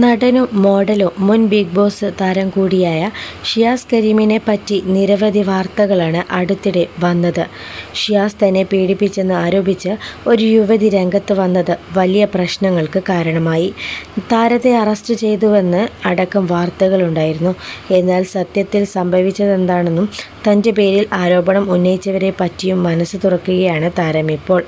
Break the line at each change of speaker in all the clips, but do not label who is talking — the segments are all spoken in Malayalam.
നടനും മോഡലും മുൻ ബിഗ് ബോസ് താരം കൂടിയായ ഷിയാസ് കരീമിനെ പറ്റി നിരവധി വാർത്തകളാണ് അടുത്തിടെ വന്നത്. ഷിയാസ് തന്നെ പീഡിപ്പിച്ചെന്ന് ആരോപിച്ച് ഒരു യുവതി രംഗത്ത് വന്നത് വലിയ പ്രശ്നങ്ങൾക്ക് കാരണമായി. താരത്തെ അറസ്റ്റ് ചെയ്തുവെന്ന് അടക്കം വാർത്തകളുണ്ടായിരുന്നു. എന്നാൽ സത്യത്തിൽ സംഭവിച്ചതെന്താണെന്നും തന്റെ പേരിൽ ആരോപണം ഉന്നയിച്ചവരെ പറ്റിയും മനസ്സ് തുറക്കുകയാണ് താരം ഇപ്പോൾ.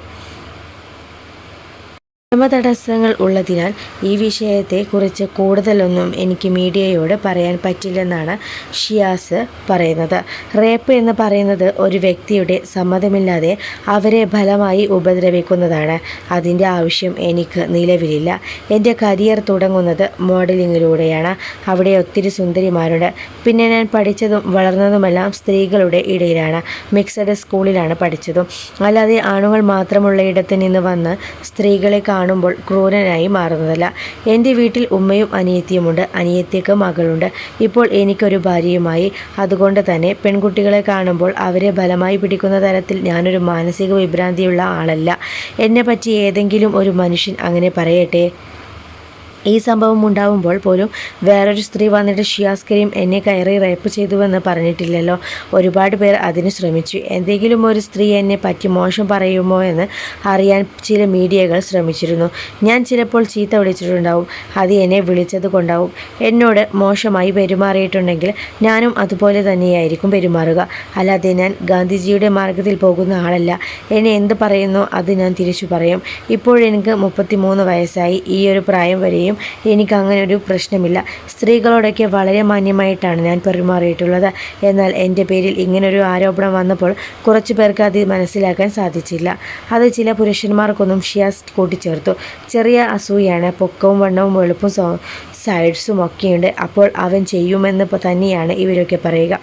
നിയമതടസ്സങ്ങൾ ഉള്ളതിനാൽ ഈ വിഷയത്തെ കുറിച്ച് കൂടുതലൊന്നും എനിക്ക് മീഡിയയോട് പറയാൻ പറ്റില്ലെന്നാണ് ഷിയാസ് പറയുന്നത്. റേപ്പ് എന്ന് പറയുന്നത് ഒരു വ്യക്തിയുടെ സമ്മതമില്ലാതെ അവരെ ഫലമായി ഉപദ്രവിക്കുന്നതാണ്. അതിന്റെ ആവശ്യം എനിക്ക് നിലവിലില്ല. എന്റെ കരിയർ തുടങ്ങുന്നത് മോഡലിങ്ങിലൂടെയാണ്. അവിടെ ഒത്തിരി സുന്ദരിമാരുണ്ട്. പിന്നെ ഞാൻ പഠിച്ചതും വളർന്നതുമെല്ലാം സ്ത്രീകളുടെ ഇടയിലാണ്. മിക്സഡ് സ്കൂളിലാണ് പഠിച്ചതും. അല്ലാതെ ആണുങ്ങൾ മാത്രമുള്ള ഇടത്ത് നിന്ന് വന്ന് സ്ത്രീകളെ കാണുമ്പോൾ ക്രൂരനായി മാറുന്നതല്ല. എന്റെ വീട്ടിൽ ഉമ്മയും അനിയത്തിയുമുണ്ട്. അനിയത്തിക്ക് മകളുണ്ട്. ഇപ്പോൾ എനിക്കൊരു ഭാര്യയുമായി. അതുകൊണ്ട് തന്നെ പെൺകുട്ടികളെ കാണുമ്പോൾ അവരെ ബലമായി പിടിക്കുന്ന തരത്തിൽ ഞാനൊരു മാനസിക വിഭ്രാന്തിയുള്ള ആളല്ല. എന്നെപ്പറ്റി ഏതെങ്കിലും ഒരു മനുഷ്യൻ അങ്ങനെ പറയട്ടെ? ഈ സംഭവം ഉണ്ടാവുമ്പോൾ പോലും വേറൊരു സ്ത്രീ വന്നിട്ട് ഷിയാസ് കരീം എന്നെ കയറി റേപ്പ് ചെയ്തുവെന്ന് പറഞ്ഞിട്ടില്ലല്ലോ. ഒരുപാട് പേർ അതിന് ശ്രമിച്ചു. എന്തെങ്കിലും ഒരു സ്ത്രീ എന്നെ പറ്റി മോശം പറയുമോ എന്ന് അറിയാൻ ചില മീഡിയകൾ ശ്രമിച്ചിരുന്നു. ഞാൻ ചിലപ്പോൾ ചീത്ത വിളിച്ചിട്ടുണ്ടാവും. അത് എന്നെ വിളിച്ചത് കൊണ്ടാവും. എന്നോട് മോശമായി പെരുമാറിയിട്ടുണ്ടെങ്കിൽ ഞാനും അതുപോലെ തന്നെയായിരിക്കും പെരുമാറുക. അല്ലാതെ ഞാൻ ഗാന്ധിജിയുടെ മാർഗത്തിൽ പോകുന്ന ആളല്ല. എന്നെ എന്ത് പറയുന്നു അത് ഞാൻ തിരിച്ചു പറയും. ഇപ്പോഴെനിക്ക് മുപ്പത്തി മൂന്ന് വയസ്സായി. ഈ ഒരു പ്രായം വരെയും എനിക്ക് അങ്ങനെ ഒരു പ്രശ്നമില്ല. സ്ത്രീകളോടൊക്കെ വളരെ മാന്യമായിട്ടാണ് ഞാൻ പെരുമാറിയിട്ടുള്ളത്. എന്നാൽ എന്റെ പേരിൽ ഇങ്ങനൊരു ആരോപണം വന്നപ്പോൾ കുറച്ച് പേർക്ക് അത് മനസ്സിലാക്കാൻ സാധിച്ചില്ല. അത് ചില പുരുഷന്മാർക്കൊന്നും ഷിയാസ് കൂട്ടിച്ചേർത്തു. ചെറിയ അസൂയാണ് പൊക്കവും വണ്ണവും വെളുപ്പും സൈഡ്സും ഒക്കെയുണ്ട്. അപ്പോൾ അവൻ ചെയ്യുമെന്ന് തന്നെയാണ് ഇവരൊക്കെ പറയുക.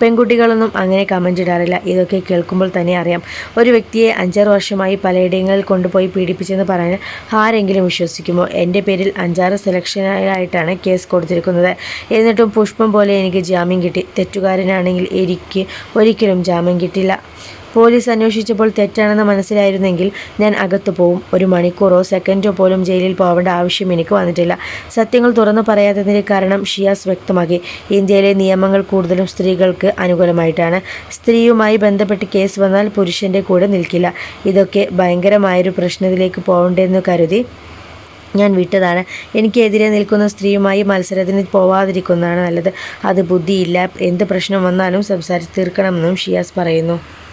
പെൺകുട്ടികളൊന്നും അങ്ങനെ കമന്റ് ഇടാറില്ല. ഇതൊക്കെ കേൾക്കുമ്പോൾ തന്നെ അറിയാം. ഒരു വ്യക്തിയെ അഞ്ചാറ് വർഷമായി പലയിടങ്ങളിൽ കൊണ്ടുപോയി പീഡിപ്പിച്ചെന്ന് പറയാൻ ആരെങ്കിലും വിശ്വസിക്കുമോ? എന്റെ പേരിൽ അഞ്ചാറ് സെലക്ഷനായിട്ടാണ് കേസ് കൊടുത്തിരിക്കുന്നത്. എന്നിട്ടും പുഷ്പം പോലെ എനിക്ക് ജാമ്യം കിട്ടി. തെറ്റുകാരനാണെങ്കിൽ എനിക്ക് ഒരിക്കലും ജാമ്യം കിട്ടില്ല. പോലീസ് അന്വേഷിച്ചപ്പോൾ തെറ്റാണെന്ന് മനസ്സിലായിരുന്നെങ്കിൽ ഞാൻ അകത്തു പോവും. ഒരു മണിക്കൂറോ സെക്കൻഡോ പോലും ജയിലിൽ പോവേണ്ട ആവശ്യം എനിക്ക് വന്നിട്ടില്ല. സത്യങ്ങൾ തുറന്നു പറയാത്തതിന്റെ കാരണം ഷിയാസ് വ്യക്തമാക്കി. ഇന്ത്യയിലെ നിയമങ്ങൾ കൂടുതലും സ്ത്രീകൾക്ക് അനുകൂലമായിട്ടാണ്. സ്ത്രീയുമായി ബന്ധപ്പെട്ട് കേസ് വന്നാൽ പുരുഷന്റെ കൂടെ നിൽക്കില്ല. ഇതൊക്കെ ഭയങ്കരമായൊരു പ്രശ്നത്തിലേക്ക് പോകണ്ടെന്ന് കരുതി ഞാൻ വിട്ടതാണ്. എനിക്കെതിരെ നിൽക്കുന്ന സ്ത്രീയുമായി മത്സരത്തിന് പോവാതിരിക്കുന്നതാണ് നല്ലത്. അത് ബുദ്ധിയില്ല. എന്ത് പ്രശ്നം വന്നാലും സംസാരിച്ച് തീർക്കണമെന്നും ഷിയാസ് പറയുന്നു.